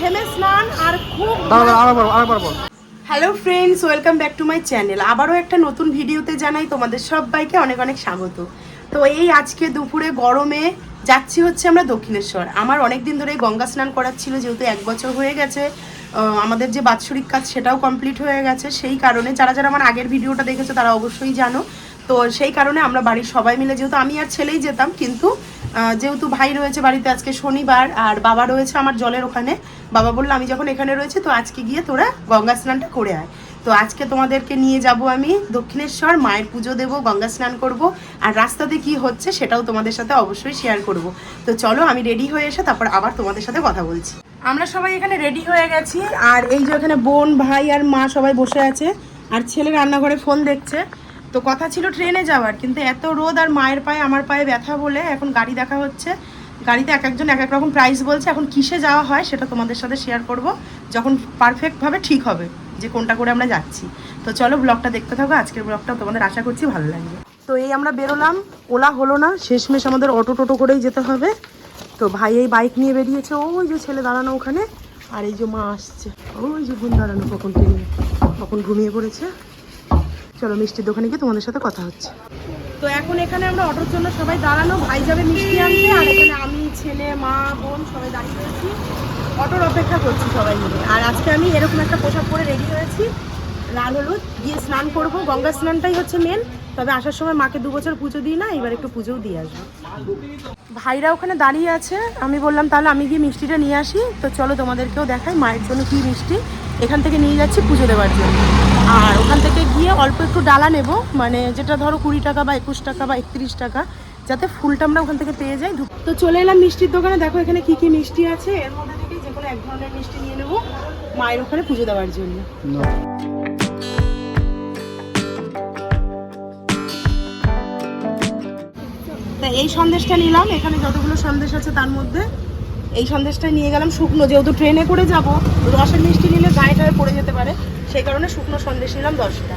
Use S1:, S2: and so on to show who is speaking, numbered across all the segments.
S1: ঘেমে স্নান আর খুব hello friends welcome back to my channel. আবারও একটা নতুন ভিডিওতে জানাই তোমাদের সবাইকে অনেক অনেক স্বাগত। তো এই আজকে দুপুরে গরমে যাচ্ছি হচ্ছে আমরা দক্ষিণেশ্বর। আমার অনেক দিন ধরে গঙ্গা স্নান করার ছিল যেহেতু এক বছর হয়ে গেছে। আমাদের যে বাৎসরিক কাজ সেটাও কমপ্লিট হয়ে গেছে। সেই কারণে যারা যারা আমার আগের ভিডিওটা দেখেছে তারা অবশ্যই জানো। তো সেই কারণে আমরা বাড়ির সবাই মিলে যেহেতু আমি আর ছেলেই যেতাম কিন্তু যেহেতু ভাই রয়েছে বাড়িতে আজকে শনিবার আর বাবা রয়েছে আমার জলের ওখানে। বাবা বলল, আমি যখন এখানে রয়েছে, তো আজকে গিয়ে তোরা গঙ্গা স্নানটা করে আয়। তো আজকে তোমাদেরকে নিয়ে যাব আমি দক্ষিণেশ্বর, মায়ের পুজো দেব, গঙ্গা স্নান করব। আর রাস্তাতে কি হচ্ছে সেটাও তোমাদের সাথে অবশ্যই শেয়ার করব। তো চলো, আমি রেডি হয়ে এসে তারপর আবার তোমাদের সাথে কথা বলছি। আমরা সবাই এখানে রেডি হয়ে গেছি। আর এই যে এখানে বোন, ভাই আর মা সবাই বসে আছে। আর ছেলে রান্নাঘরে ফোন দেখছে। তো কথা ছিল ট্রেনে যাওয়ার, কিন্তু এত রোদ আর মায়ের পায়ে, আমার পায়ে ব্যথা বলে এখন গাড়ি দেখা হচ্ছে। গাড়িতে এক একজন, এক এক রকম প্রাইস বলছে, এখন কিসে যাওয়া হয় সেটা তোমাদের সাথে শেয়ার করব, যখন পারফেক্টভাবে ঠিক হবে যে কোনটা করে আমরা যাচ্ছি। তো চলো ব্লগটা দেখতে থাকো, আজকের ব্লগটা তোমাদের আশা করছি ভালো লাগবে। তো এই আমরা বেরোলাম, ওলা হলো না, শেষমেশ আমাদের অটো টোটো করেই যেতে হবে। তো ভাই এই বাইক নিয়ে বেরিয়েছে, ওই যে ছেলে দাঁড়ানো ওখানে, আর এই যে মা আসছে। ওই যে বোন দাঁড়ানো কখন ট্রেনে, কখন ঘুমিয়ে পড়েছে। চলো মিষ্টির দোকানে গিয়ে তোমাদের সাথে কথা হচ্ছে। তো এখন এখানে আমরা অটোর জন্য সবাই দাঁড়ানো, ভাই যাবে মিষ্টি আনতে, আর এখানে আমি, ছেলে, মা, বোন সবাই দাঁড়িয়ে আছি। অটোর অপেক্ষা করছি সবাই মিলে। আর আজকে আমি এরকম একটা পোশাক পরে রেডি হয়েছি লাল হলুদ গিয়ে স্নান করব গঙ্গা স্নানটাই হচ্ছে মেন তবে আসার সময় মাকে দু বছর পুজো দিই না এবার একটু পুজোও দিয়ে আসব। ভাইরা ওখানে দাঁড়িয়ে আছে আমি বললাম তাহলে আমি গিয়ে মিষ্টিটা নিয়ে আসি তো চলো তোমাদেরকেও দেখাই মায়ের জন্য কী মিষ্টি এখান থেকে নিয়ে যাচ্ছি পুজো দেওয়ার জন্য। আর ওখান থেকে গিয়ে অল্প একটু ডালা নেব মানে যেটা ধরো কুড়ি টাকা বা একুশ টাকা বা একত্রিশ টাকা যাতে ফুলটা আমরা ওখান থেকে পেয়ে যাই। তো চলে এলাম মিষ্টির দোকানে দেখো এখানে কি কি মিষ্টি আছে এর মধ্যে থেকে যে কোনো এক ধরনের মিষ্টি নিয়ে নেব মায়ের ওখানে পুজো দেওয়ার জন্য। এই সন্দেশটা নিলাম। এখানে যতগুলো সন্দেশ আছে তার মধ্যে এই সন্দেশটা নিয়ে গেলাম। শুকনো, যেহেতু ট্রেনে করে যাব, রসের মিষ্টি নিলে গায়ে টায়ে পড়ে যেতে পারে। সেই কারণে শুকনো সন্দেশ নিলাম দশটা।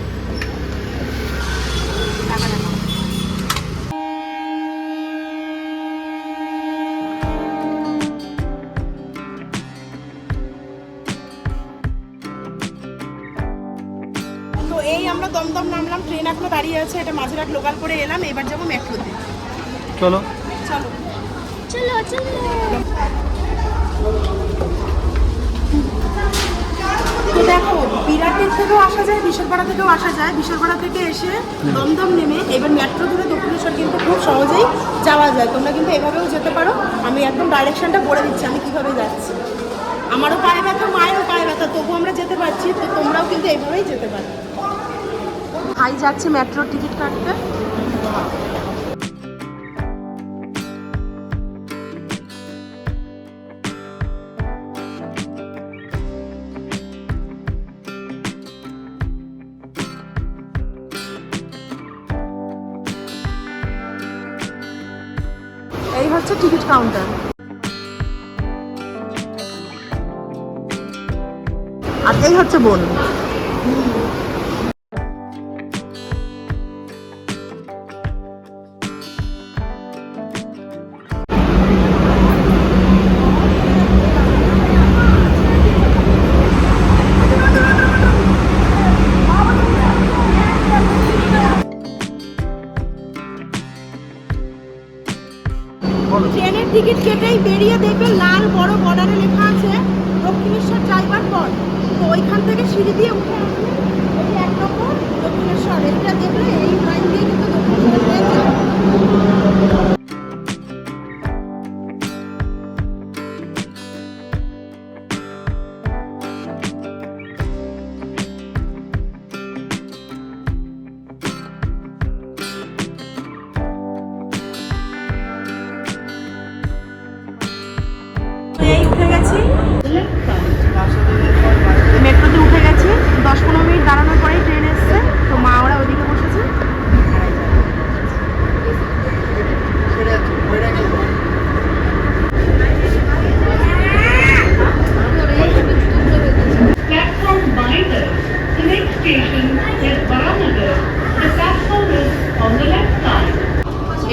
S1: এই আমরা দমদম নামলাম, ট্রেন এখনও দাঁড়িয়ে আছে, এটা মাঝেরহাট লোকাল করে এলাম, এবার যাব মেট্রোতে
S2: চলো।
S1: চলো
S3: চলো। চলো
S1: তো দেখো বিরাটের থেকেও আসা যায় বিশ্বরপাড়া থেকেও আসা যায়। বিশ্বরপাড়া থেকে এসে দমদম নেমে এবার মেট্রো ধরে দক্ষিণেশ্বর কিন্তু খুব সহজেই যাওয়া যায়। তোমরা কিন্তু এভাবেও যেতে পারো। আমি একদম ডাইরেকশনটা বলে দিচ্ছি আমি কীভাবে যাচ্ছি। আমারও পায়ে ব্যথা মায়েরও পায়ে ব্যথা তবু আমরা যেতে পারছি তো তোমরাও কিন্তু এইভাবেই যেতে পারো। ভাই যাচ্ছে মেট্রোর টিকিট কাটতে। আর এই হচ্ছে বোন। ট্রেনের টিকিট কেটেই বেরিয়ে দেখবে লাল বড় বর্ডারে লেখা আছে, দক্ষিণেশ্বর যাইবার পর তো ওইখান থেকে সিঁড়ি দিয়ে উঠে এই এক নম্বর দক্ষিণেশ্বর। এটা দেখলে এই লাইন দিয়ে কিন্তু দক্ষিণেশ্বর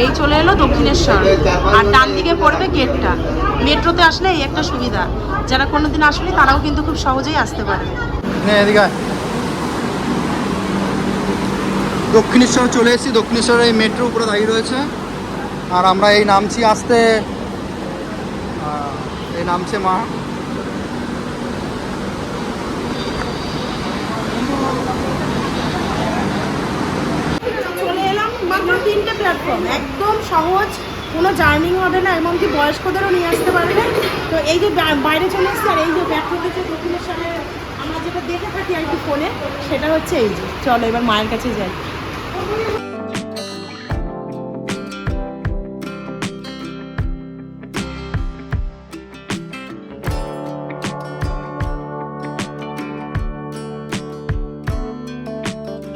S1: এই চলে এলো দক্ষিণেশ্বর। আর ডান দিকে পড়বে গেটটা। মেট্রোতে আসলে এই একটা সুবিধা। যারা কোনোদিন আসেনি, তারাও কিন্তু খুব সহজেই আসতে
S2: পারে। হ্যাঁ, দক্ষিণেশ্বর চলে এসেছি। দক্ষিণেশ্বরের এই মেট্রো উপরে দাঁড়িয়ে রয়েছে। আর আমরা এই নামছি আসতে এই নামছে মা
S1: সহজ কোনো জার্নিং হবে না এমনকি বয়স্কদেরও নিয়ে আসতে পারবে তো এই যে বাইরে চলে এসছে আর এই যে ব্যাকরোডে যে দক্ষিণেশ্বরে আমরা যেটা দেখে থাকি আর কি ফোনে সেটা হচ্ছে এই যে। চলো এবার মায়ের কাছে যাই।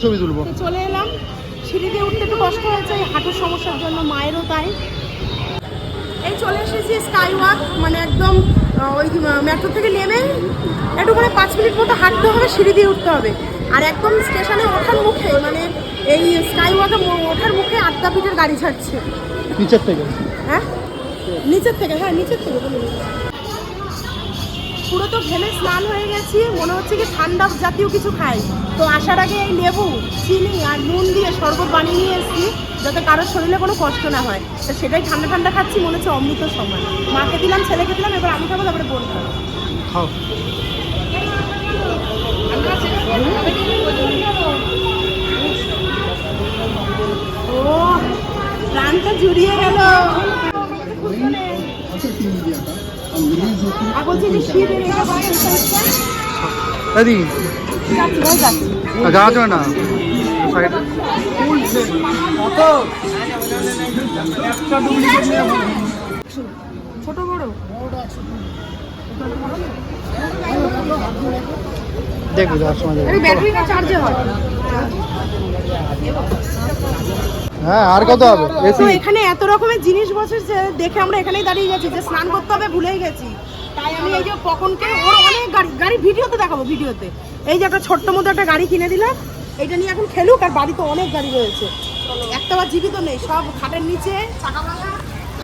S2: ছবি তুলবো।
S1: চলে এলাম। সিঁড়ি দিয়ে উঠতে একটু কষ্ট হয়েছে হাঁটুর সমস্যার জন্য মায়েরও তাই। এই চলে এসেছি স্কাই ওয়াক মানে একদম ওই মেট্রো থেকে নেমে একটু মানে পাঁচ মিনিট মতো হাঁটতে হবে সিঁড়ি দিয়ে উঠতে হবে। আর একদম স্টেশনে ওঠার মুখে মানে এই স্কাই ওয়াকে ওঠার মুখে আটটা পিঠের গাড়ি ছাড়ছে।
S2: নিচের থেকে?
S1: হ্যাঁ? নিচের থেকে হ্যাঁ নিচের থেকে। পুরো তো ঘেমে স্নান হয়ে গেছি মনে হচ্ছে কি ঠান্ডা জাতীয় কিছু খাই। তো আসার আগে এই লেবু চিনি আর নুন দিয়ে শরবত বানিয়ে নিয়ে এসেছি যাতে কারোর শরীরে কোনো কষ্ট না হয়। তো সেটাই ঠান্ডা ঠান্ডা খাচ্ছি মনে হচ্ছে অমৃত সময়। মাকে দিলাম ছেলেকে দিলাম এবার আমি খাব তারপরে বোন খাব।
S2: খাও।
S1: ও প্রাণটা জুড়িয়ে গেল। যাচ্ছি
S2: যাওয়া যাবে না?
S1: ছোট বড়?
S2: দেখব যাওয়ার সময়
S1: ব্যাটারি না চার্জে হয়।
S2: হ্যাঁ আর কত হবে?
S1: তো এখানে এত রকমের জিনিস বসেছে দেখে আমরা এখানেই দাঁড়িয়ে গেছি যে স্নান করতে হবে ভুলেই গেছি। তাই আমি এই যে কখনকে ওর অনেক গাড়ি গাড়ি ভিডিওতে দেখাবো ভিডিওতে। এই যে একটা ছোট্ট মতো একটা গাড়ি কিনে দিলাম এইটা নিয়ে এখন খেলুক আর বাড়িতে অনেক গাড়ি রয়েছে। একটা বার জীবিত নেই সব খাটের নিচে চাকাওয়ালা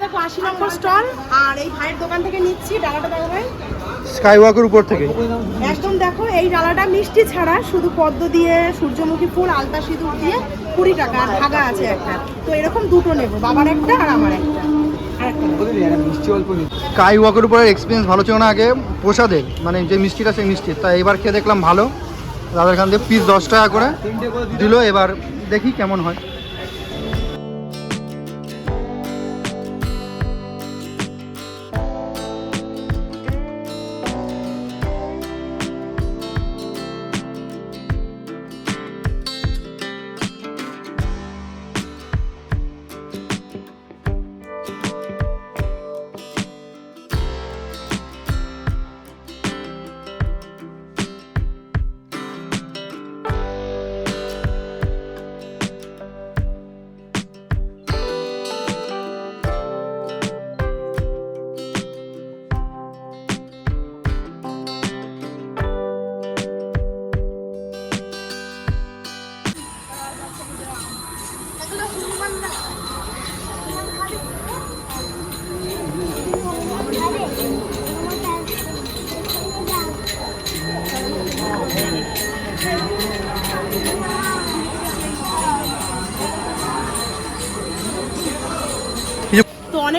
S1: দেখো আশি নম্বর স্টল আর এই ভাইয়ের দোকান থেকে নিচ্ছি ডালাটা দেখো ভাই।
S2: স্কাই ওয়াকের উপর থেকে।
S1: একদম দেখো এই ডালাটা মিষ্টি ছাড়া শুধু পদ্ম দিয়ে সূর্যমুখী ফুল আলতা সিঁদুর দিয়ে কুড়ি টাকা আর ধাগা আছে একটা। তো এরকম দুটো নেব বাবার একটা আর আমার একটা।
S2: স্কাই ওয়াকের উপরে এক্সপিরিয়েন্স ভালো ছিল না আগে প্রসাদের মানে যে মিষ্টিটা সেই মিষ্টি। তাই এবার খেয়ে দেখলাম ভালো। দাদার খান দিয়ে পিস দশ টাকা করে দিল এবার দেখি কেমন হয়।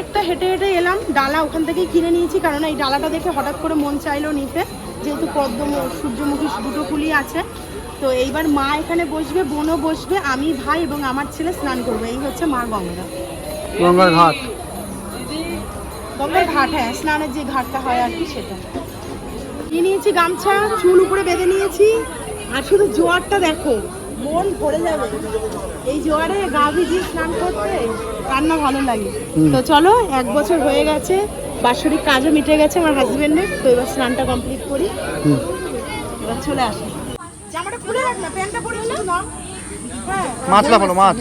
S1: অনেকটা হেঁটে হেঁটে এলাম। ডালা ওখান থেকেই কিনে নিয়েছি কারণ এই ডালাটা দেখে হঠাৎ করে মন চাইলো নিতে। যেহেতু পদ্ম সূর্যমুখী দুটো ফুলই আছে। তো এইবার মা এখানে বসবে বোনও বসবে আমি ভাই এবং আমার ছেলে স্নান করব। এই হচ্ছে মা গঙ্গা।
S2: গঙ্গার ঘাট।
S1: গঙ্গার ঘাট হ্যাঁ স্নানের যে ঘাটটা হয় আর কি সেটা। নিয়ে নিয়েছি? গামছা চুল উপরে বেঁধে নিয়েছি। আর শুধু জোয়ারটা দেখো মন ভরে যাবে। এই জোয়ারে গা ভিজিয়ে স্নান করতে। কান্না ভালো লাগে। তো চলো এক বছর হয়ে গেছে বাৎসরিক কাজও মিটে গেছে আমার হাজবেন্ডের তো এবার স্নানটা কমপ্লিট করি। এবার চলে আসে। জামাটা খুলে রাখ না প্যান্টটা পরে নিস না হ্যাঁ।
S2: মাছ লাফালো মাছ।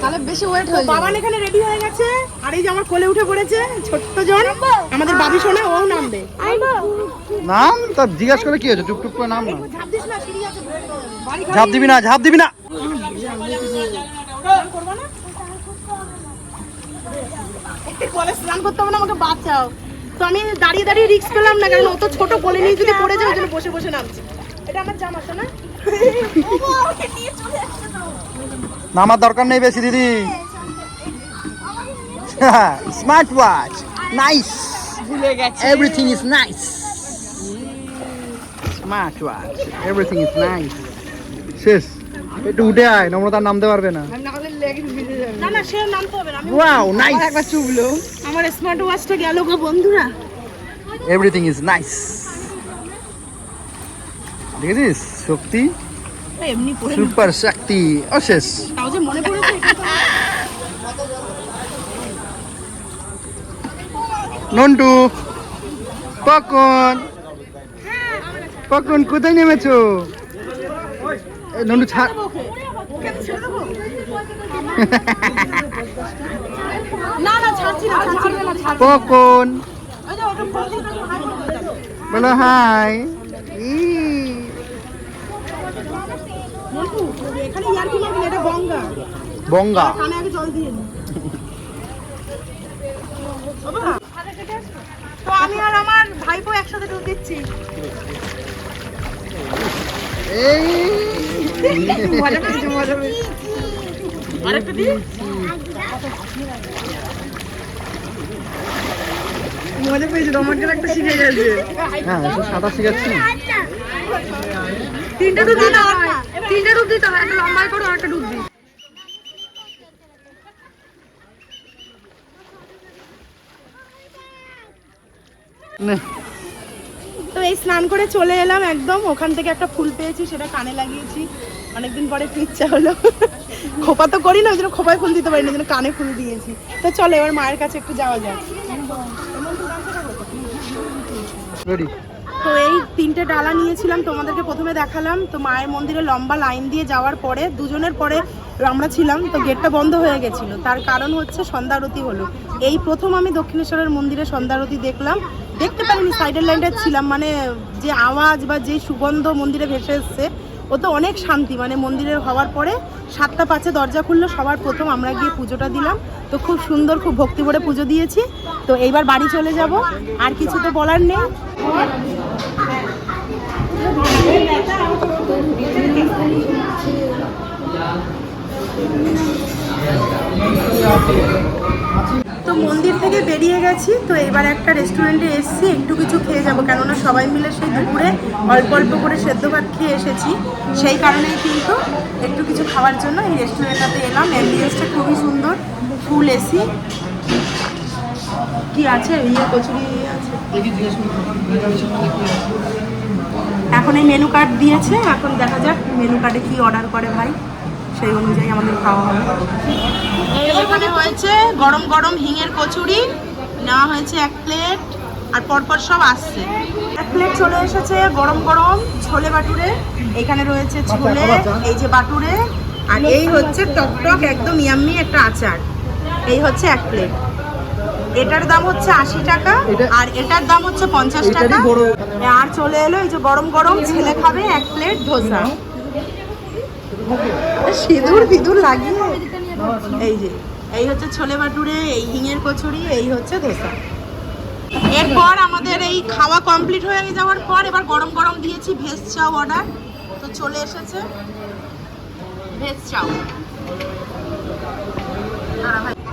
S1: তাহলে বেশি ওয়েট হয়ে বাবান এখানে রেডি হয়ে গেছে আর এই যে আমার কোলে উঠে পড়েছে ছোট্ট জন আমাদের বাবি। সোনা ও নামবে।
S2: নাম? তা জিজ্ঞাসা করে কি হয়েছে? টুকটুক করে নাম না
S1: ঝাঁপ
S2: দিবি না ঝাঁপ দিবি না।
S1: বলে স্নান করতে হবে না আমাকে বাঁচাও। তো আমি দাঁড়িয়ে দাঁড়িয়ে রিস্ক পেলাম না কারণ অত ছোট কোলে নিয়ে যদি পড়ে যায় ওই জন্য বসে বসে নামছি। এটা আমার জামা তো না
S2: নামার দরকার নেই বেশি দিদি। স্মার্ট ওয়াচ নাইস
S1: ভুলে গেছে।
S2: Everything is nice smart watch everything is nice শেষ। একটু উঠে আয় নম্রতার নামতে পারবে না।
S1: না না সে নামতে হবে না।
S2: ওয়াও নাইস
S1: একবার চুবলো আমার স্মার্ট ওয়াচটা গেল গো বন্ধুরা।
S2: এভরিথিং ইজ নাইস দেখেছিস? শক্তি?
S1: এমনি পড়ে
S2: সুপার শক্তি। অশেষ।
S1: তাও যে মনে পড়েছে
S2: নন্টু পকন। পকন কোথায় নেমেছো? নন্টু ছাড়।
S1: না না ছাড়ছি।
S2: বলো হাই। ই।
S1: এখানে ইয়ার কি মারবি এটা গঙ্গা
S2: বঙ্গা।
S1: কানে আগে জল দিয়ে তো আমি আর আমার ভাইপো একসাথে ডুব দিচ্ছি।
S2: এই।
S1: মজা পেয়েছি মজা পেয়েছি পেয়েছি একটা শিখে গেছে।
S2: হ্যাঁ সাঁতার শিখাচ্ছি।
S1: তিনটা ডুব দিতে হবে তিনটা ডুব দিতে হবে একটা লম্বাই করো একটা ডুব দিই। তো এই স্নান করে চলে এলাম একদম ওখান থেকে একটা ফুল পেয়েছি সেটা কানে লাগিয়েছি। অনেকদিন পরে একটু ইচ্ছা হলো। খোপা তো করি না ওই জন্য খোপায় ফুল দিতে পারি না ওই জন্য কানে ফুল দিয়েছি। তো চলো এবার মায়ের কাছে একটু যাওয়া যাক। তো এই তিনটে ডালা নিয়েছিলাম তোমাদেরকে প্রথমে দেখালাম। তো মায়ের মন্দিরে লম্বা লাইন দিয়ে যাওয়ার পরে দুজনের পরে আমরা ছিলাম তো গেটটা বন্ধ হয়ে গেছিল। তার কারণ হচ্ছে সন্ধ্যারতি হলো। এই প্রথম আমি দক্ষিণেশ্বরের মন্দিরে সন্ধ্যারতি দেখলাম। দেখতে পারিনি সাইডের লাইনটা ছিলাম মানে যে আওয়াজ বা যে সুগন্ধ মন্দিরে ভেসে এসছে ও তো অনেক শান্তি মানে মন্দিরের হওয়ার পরে সাতটা পাঁচে দরজা খুললো, সবার প্রথম আমরা গিয়ে পুজোটা দিলাম। তো খুব সুন্দর, খুব ভক্তি করে পুজো দিয়েছি। তো এইবার বাড়ি চলে যাব, আর কিছু তো বলার নেই। তো মন্দির থেকে বেরিয়ে গেছি, তো এবার একটা রেস্টুরেন্টে এসেছি, একটু কিছু খেয়ে যাব। কেননা সবাই মিলে সেই দুপুরে অল্প অল্প করে সেদ্ধ ভাত খেয়ে এসেছি। সেই কারণেই কিন্তু একটু কিছু খাওয়ার জন্য এই রেস্টুরেন্টটাতে এলাম। অ্যাম্বিয়েন্সটা খুবই সুন্দর, ফুল এসি। কি আছে? ইয়ে কচুরি আছে। এখন এই মেনু কার্ড দিয়েছে। এখন দেখা যাক মেনু কার্ডে কি অর্ডার করে ভাই। সেই অনুযায়ী আমাদের খাওয়া হবে। এখানে হয়েছে গরম গরম হিঙের কচুরি নেওয়া হয়েছে এক প্লেট আর পরপর সব আসছে। এক প্লেট চলে এসেছে গরম গরম ছোলে বাটুরে এখানে রয়েছে ছোলে এই যে বাটুরে আর এই হচ্ছে টক টক একদম ইয়াম্মি একটা আচার। এই হচ্ছে এক প্লেট। এটার দাম হচ্ছে আশি টাকা আর এটার দাম হচ্ছে পঞ্চাশ টাকা। আর চলে এলো এই যে গরম গরম ছেলে খাবে এক প্লেট ধোসা। সিঁদুর ফিদুর লাগিয়ে এই যে, এই হচ্ছে ছোলে বাটুরে এই হিঙের কচুরি, এই হচ্ছে ধোসা। এরপর আমাদের এই খাওয়া কমপ্লিট হয়ে যাওয়ার পর এবার গরম গরম দিয়েছি ভেজ চাও অর্ডার। তো চলে এসেছে ভেজ চাও।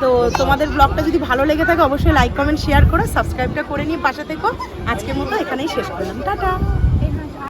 S1: তো তোমাদের ব্লগটা যদি ভালো লেগে থাকে, অবশ্যই লাইক কমেন্ট শেয়ার করো সাবস্ক্রাইবটা করে নিয়ে পাশে থেকো। আজকের মতো এখানেই শেষ করলাম। টাটা।